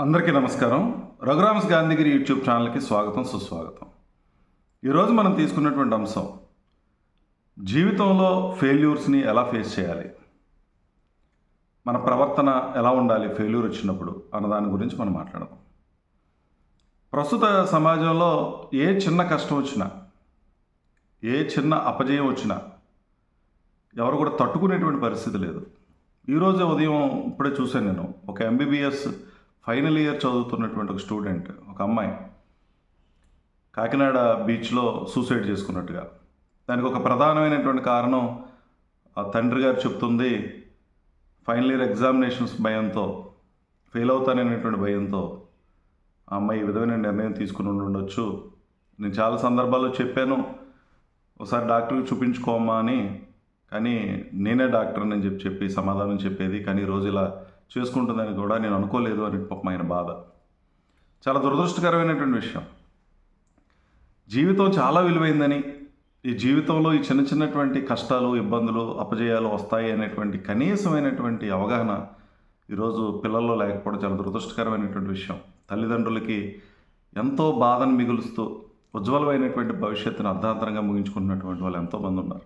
అందరికీ నమస్కారం. రఘురామస్ గాంధీగిరి యూట్యూబ్ ఛానల్కి స్వాగతం సుస్వాగతం. ఈరోజు మనం తీసుకున్నటువంటి అంశం జీవితంలో ఫెయిల్యూర్స్ని ఎలా ఫేస్ చేయాలి? మన ప్రవర్తన ఎలా ఉండాలి ఫెయిల్యూర్ వచ్చినప్పుడు అన్న దాని గురించి మనం మాట్లాడదాం. ప్రస్తుత సమాజంలో ఏ చిన్న కష్టం వచ్చినా ఏ చిన్న అపజయం వచ్చినా ఎవరు కూడా తట్టుకునేటువంటి పరిస్థితి లేదు. ఈరోజు ఉదయం ఇప్పుడే చూశాను నేను ఒక ఎంబీబీఎస్ ఫైనల్ ఇయర్ చదువుతున్నటువంటి ఒక స్టూడెంట్ ఒక అమ్మాయి కాకినాడ బీచ్లో సూసైడ్ చేసుకున్నట్టుగా. దానికి ఒక ప్రధానమైనటువంటి కారణం ఆ తండ్రి గారు చెప్తుంది ఫైనల్ ఇయర్ ఎగ్జామినేషన్స్ భయంతో ఫెయిల్ అవుతాననేటువంటి భయంతో ఆ అమ్మాయి ఈ విధమైన నిర్ణయం తీసుకుని ఉండి ఉండొచ్చు. నేను చాలా సందర్భాల్లో చెప్పాను ఒకసారి డాక్టర్కి చూపించుకోమా అని. కానీ నేనే డాక్టర్ అని చెప్పి చెప్పి సమాధానం చెప్పేది. కానీ ఈరోజు ఇలా చేసుకుంటుందని కూడా నేను అనుకోలేదు అని పాపం ఆయన బాధ. చాలా దురదృష్టకరమైనటువంటి విషయం. జీవితం చాలా విలువైందని ఈ జీవితంలో ఈ చిన్న చిన్నటువంటి కష్టాలు ఇబ్బందులు అపజయాలు వస్తాయి అనేటువంటి కనీసమైనటువంటి అవగాహన ఈరోజు పిల్లల్లో లేకపోవడం చాలా దురదృష్టకరమైనటువంటి విషయం. తల్లిదండ్రులకి ఎంతో బాధను మిగులుస్తూ ఉజ్వలమైనటువంటి భవిష్యత్తును అర్ధాంతరంగా ముగించుకుంటున్నటువంటి వాళ్ళు ఎంతోమంది ఉన్నారు.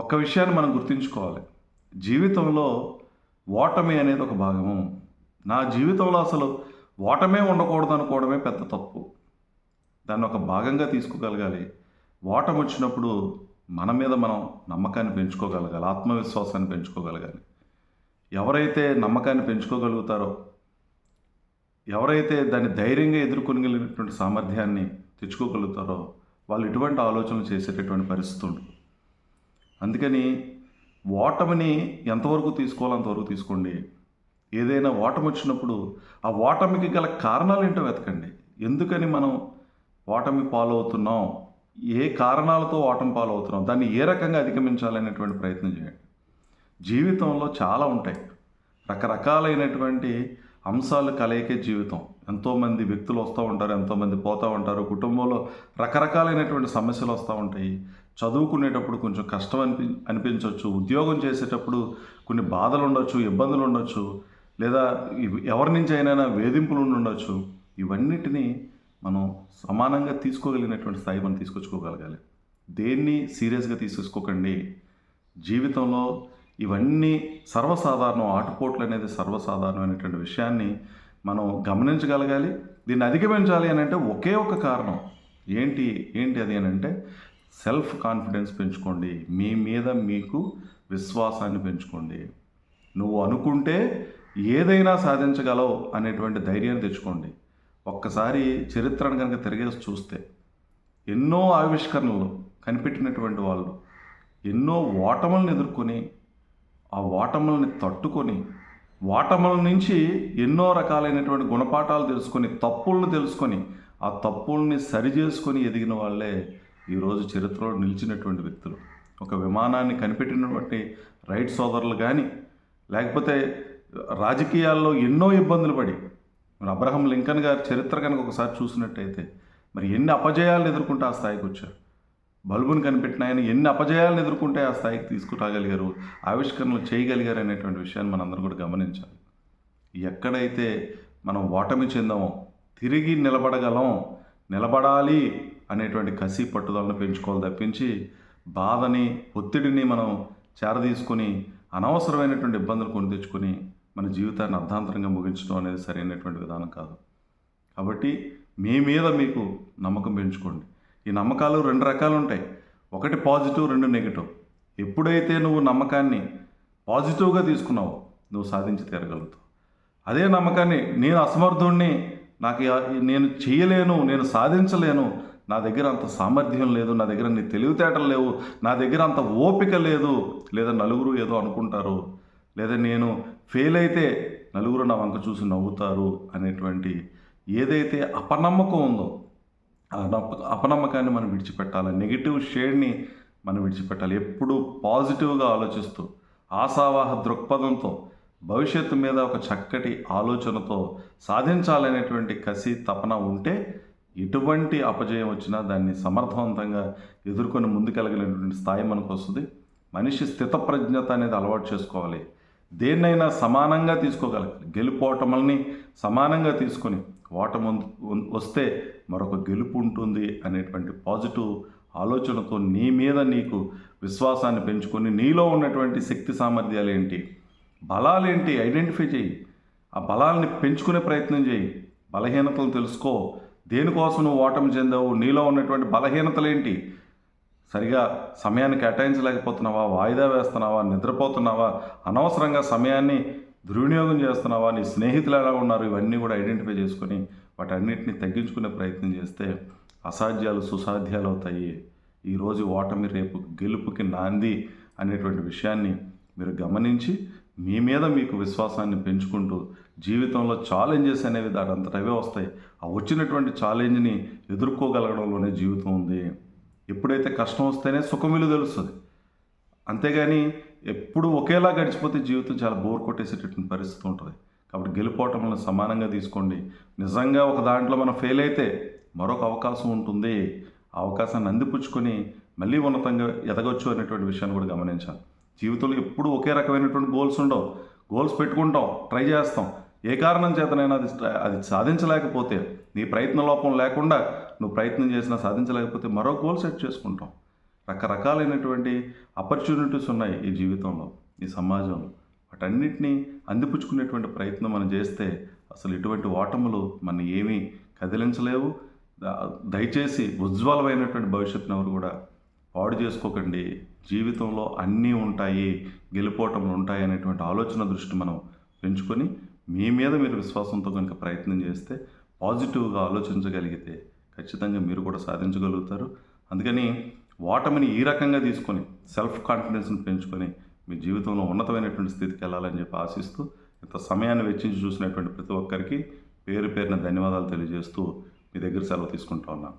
ఒక్క విషయాన్ని మనం గుర్తుంచుకోవాలి. జీవితంలో ఓటమి అనేది ఒక భాగము. నా జీవితంలో అసలు ఓటమే ఉండకూడదు అనుకోవడమే పెద్ద తప్పు. దాన్ని ఒక భాగంగా తీసుకోగలగాలి. ఓటమి వచ్చినప్పుడు మన మీద మనం నమ్మకాన్ని పెంచుకోగలగాలి ఆత్మవిశ్వాసాన్ని పెంచుకోగలగాలి. ఎవరైతే నమ్మకాన్ని పెంచుకోగలుగుతారో ఎవరైతే దాన్ని ధైర్యంగా ఎదుర్కొనగలిగినటువంటి సామర్థ్యాన్ని తెచ్చుకోగలుగుతారో వాళ్ళు ఇటువంటి ఆలోచనలు చేసేటటువంటి పరిస్థితి అందుకని ఓటమిని ఎంతవరకు తీసుకోవాలో అంతవరకు తీసుకోండి. ఏదైనా ఓటమి వచ్చినప్పుడు ఆ ఓటమికి గల కారణాలు ఏంటో వెతకండి. ఎందుకని మనం ఓటమి పాలవుతున్నాం? ఏ కారణాలతో ఓటమి పాలవుతున్నాం? దాన్ని ఏ రకంగా అధిగమించాలనేటువంటి ప్రయత్నం చేయండి. జీవితంలో చాలా ఉంటాయి. రకరకాలైనటువంటి అంశాలు కలయికే జీవితం. ఎంతోమంది వ్యక్తులు వస్తూ ఉంటారు ఎంతోమంది పోతూ ఉంటారు. కుటుంబంలో రకరకాలైనటువంటి సమస్యలు వస్తూ ఉంటాయి. చదువుకునేటప్పుడు కొంచెం కష్టం అనిపి అనిపించవచ్చు ఉద్యోగం చేసేటప్పుడు కొన్ని బాధలు ఉండొచ్చు ఇబ్బందులు ఉండొచ్చు లేదా ఎవరి నుంచి అయినా వేధింపులు ఉండొచ్చు ఇవన్నిటినీ మనం సమానంగా తీసుకోగలిగినటువంటి స్థాయి మనం తీసుకొచ్చుకోగలగాలి. దేన్ని సీరియస్గా తీసేసుకోకండి. జీవితంలో ఇవన్నీ సర్వసాధారణం. ఆటుపోట్లు అనేది సర్వసాధారణమైనటువంటి విషయాన్ని మనం గమనించగలగాలి. దీన్ని అధిగమించాలి అని అంటే ఒకే ఒక కారణం. ఏంటి ఏంటి అది అని అంటే సెల్ఫ్ కాన్ఫిడెన్స్ పెంచుకోండి. మీ మీద మీకు విశ్వాసాన్ని పెంచుకోండి. నువ్వు అనుకుంటే ఏదైనా సాధించగలవు అనేటువంటి ధైర్యాన్ని తెచ్చుకోండి. ఒక్కసారి చరిత్రను కనుక తిరిగేసి చూస్తే ఎన్నో ఆవిష్కరణలు కనిపెట్టినటువంటి వాళ్ళు ఎన్నో ఓటములను ఎదుర్కొని ఆ ఓటములని తట్టుకొని ఓటముల నుంచి ఎన్నో రకాలైనటువంటి గుణపాఠాలు తెలుసుకొని తప్పులను తెలుసుకొని ఆ తప్పుల్ని సరిచేసుకొని ఎదిగిన వాళ్ళే ఈరోజు చరిత్రలో నిలిచినటువంటి వ్యక్తులు. ఒక విమానాన్ని కనిపెట్టినటువంటి రైట్ సోదరులు కానీ లేకపోతే రాజకీయాల్లో ఎన్నో ఇబ్బందులు పడి మరి అబ్రహం లింకన్ గారి చరిత్ర కనుక ఒకసారి చూసినట్టయితే మరి ఎన్ని అపజయాలను ఎదుర్కొంటే ఆ స్థాయికి వచ్చారు? బల్బుని కనిపెట్టిన ఆయన ఎన్ని అపజయాలను ఎదుర్కొంటే ఆ స్థాయికి తీసుకురాగలిగారు? ఆవిష్కరణలు చేయగలిగారు అనేటువంటి విషయాన్ని మనందరం కూడా గమనించాలి. ఎక్కడైతే మనం ఓటమి చెందామో తిరిగి నిలబడగలం నిలబడాలి అనేటువంటి కసి పట్టుదలను పెంచుకోవాలి తప్పించి బాధని ఒత్తిడిని మనం చేరదీసుకొని అనవసరమైనటువంటి ఇబ్బందులు కొని తెచ్చుకొని మన జీవితాన్ని అర్ధాంతరంగా ముగించడం అనేది సరైనటువంటి విధానం కాదు. కాబట్టి మీ మీద మీకు నమ్మకం పెంచుకోండి. ఈ నమ్మకాలు రెండు రకాలు ఉంటాయి. ఒకటి పాజిటివ్ రెండు నెగిటివ్. ఎప్పుడైతే నువ్వు నమ్మకాన్ని పాజిటివ్గా తీసుకున్నావో నువ్వు సాధించి తీరగలుగుతావు. అదే నమ్మకాన్ని నేను అసమర్థుణ్ణి నాకు నేను చేయలేను నేను సాధించలేను నా దగ్గర అంత సామర్థ్యం లేదు నా దగ్గర నీ తెలివితేటలు లేవు నా దగ్గర అంత ఓపిక లేదు. లేదా నలుగురు ఏదో అనుకుంటారు లేదా నేను ఫెయిల్ అయితే నలుగురు నా వంక చూసి నవ్వుతారు అనేటువంటి ఏదైతే అపనమ్మకం ఉందో అపనమ్మకాన్ని మనం విడిచిపెట్టాలి నెగిటివ్ షేడ్ని మనం విడిచిపెట్టాలి. ఎప్పుడు పాజిటివ్గా ఆలోచిస్తూ ఆశావాహ దృక్పథంతో భవిష్యత్తు మీద ఒక చక్కటి ఆలోచనతో సాధించాలనేటువంటి కసి తపన ఉంటే ఎటువంటి అపజయం వచ్చినా దాన్ని సమర్థవంతంగా ఎదుర్కొని ముందుకెళ్ళగలిగినటువంటి స్థాయి మనకు వస్తుంది మనిషి స్థితప్రజ్ఞత అనేది అలవాటు చేసుకోవాలి. దేన్నైనా సమానంగా తీసుకోగలగాలి. గెలుపోటములని సమానంగా తీసుకొని ఓటమి వస్తే మరొక గెలుపు ఉంటుంది అనేటువంటి పాజిటివ్ ఆలోచనతో నీ మీద నీకు విశ్వాసాన్ని పెంచుకొని నీలో ఉన్నటువంటి శక్తి సామర్థ్యాలు ఏంటి? బలాలేంటి ఐడెంటిఫై చేయి ఆ బలాల్ని పెంచుకునే ప్రయత్నం చేయి బలహీనతలు తెలుసుకో. దేనికోసం నువ్వు ఓటమి చెందావు? నీలో ఉన్నటువంటి బలహీనతలేంటి? సరిగా సమయాన్ని కేటాయించలేకపోతున్నావా? వాయిదా వేస్తున్నావా? నిద్రపోతున్నావా? అనవసరంగా సమయాన్ని దుర్వినియోగం చేస్తున్నావా? నీ స్నేహితులు ఎలా ఉన్నారు? ఇవన్నీ కూడా ఐడెంటిఫై చేసుకొని వాటన్నిటిని తగ్గించుకునే ప్రయత్నం చేస్తే అసాధ్యాలు సుసాధ్యాలు అవుతాయి. ఈరోజు ఓటమి రేపు గెలుపుకి నాంది అనేటువంటి విషయాన్ని మీరు గమనించి మీ మీద మీకు విశ్వాసాన్ని పెంచుకుంటూ జీవితంలో ఛాలెంజెస్ అనేవి దాని అవే వస్తాయి. ఆ వచ్చినటువంటి ఛాలెంజ్ని ఎదుర్కోగలగడంలోనే జీవితం ఉంది. ఎప్పుడైతే కష్టం వస్తేనే సుఖం విలువ తెలుస్తుంది. అంతేగాని ఎప్పుడు ఒకేలా గడిచిపోతే జీవితం చాలా బోర్ కొట్టేసేటటువంటి పరిస్థితి ఉంటుంది. కాబట్టి గెలుపోవటంలో సమానంగా తీసుకోండి. నిజంగా ఒక దాంట్లో మనం ఫెయిల్ అయితే మరొక అవకాశం ఉంటుంది. ఆ అవకాశాన్ని అందిపుచ్చుకొని మళ్ళీ ఉన్నతంగా ఎదగొచ్చు అనేటువంటి విషయాన్ని కూడా గమనించాలి. జీవితంలో ఎప్పుడు ఒకే రకమైనటువంటి గోల్స్ ఉండవు. గోల్స్ పెట్టుకుంటాం ట్రై చేస్తాం. ఏ కారణం చేతనైనా అది అది సాధించలేకపోతే నీ ప్రయత్న లోపం లేకుండా నువ్వు ప్రయత్నం చేసినా సాధించలేకపోతే మరో గోల్ సెట్ చేసుకుంటాం. రకరకాలైనటువంటి ఆపర్చునిటీస్ ఉన్నాయి ఈ జీవితంలో ఈ సమాజంలో. వాటన్నిటినీ అందిపుచ్చుకునేటువంటి ప్రయత్నం మనం చేస్తే అసలు ఇటువంటి ఓటములు మన ఏమీ కదిలించలేవు. దయచేసి ఉజ్వలమైనటువంటి భవిష్యత్తును ఎవరు కూడా పాడు చేసుకోకండి. జీవితంలో అన్నీ ఉంటాయి గెలుపోవటములు ఉంటాయి అనేటువంటి ఆలోచన దృష్టి మనం పెంచుకొని మీ మీద మీరు విశ్వాసంతో కనుక ప్రయత్నం చేస్తే పాజిటివ్గా ఆలోచించగలిగితే ఖచ్చితంగా మీరు కూడా సాధించగలుగుతారు. అందుకని ఓటమిని ఈ రకంగా తీసుకొని సెల్ఫ్ కాన్ఫిడెన్స్ని పెంచుకొని మీ జీవితంలో ఉన్నతమైనటువంటి స్థితికి వెళ్ళాలని చెప్పి ఆశిస్తూ ఇంత సమయాన్ని వెచ్చించి చూసినటువంటి ప్రతి ఒక్కరికి పేరు పేరున ధన్యవాదాలు తెలియజేస్తూ మీ దగ్గర సెలవు తీసుకుంటా ఉన్నాను.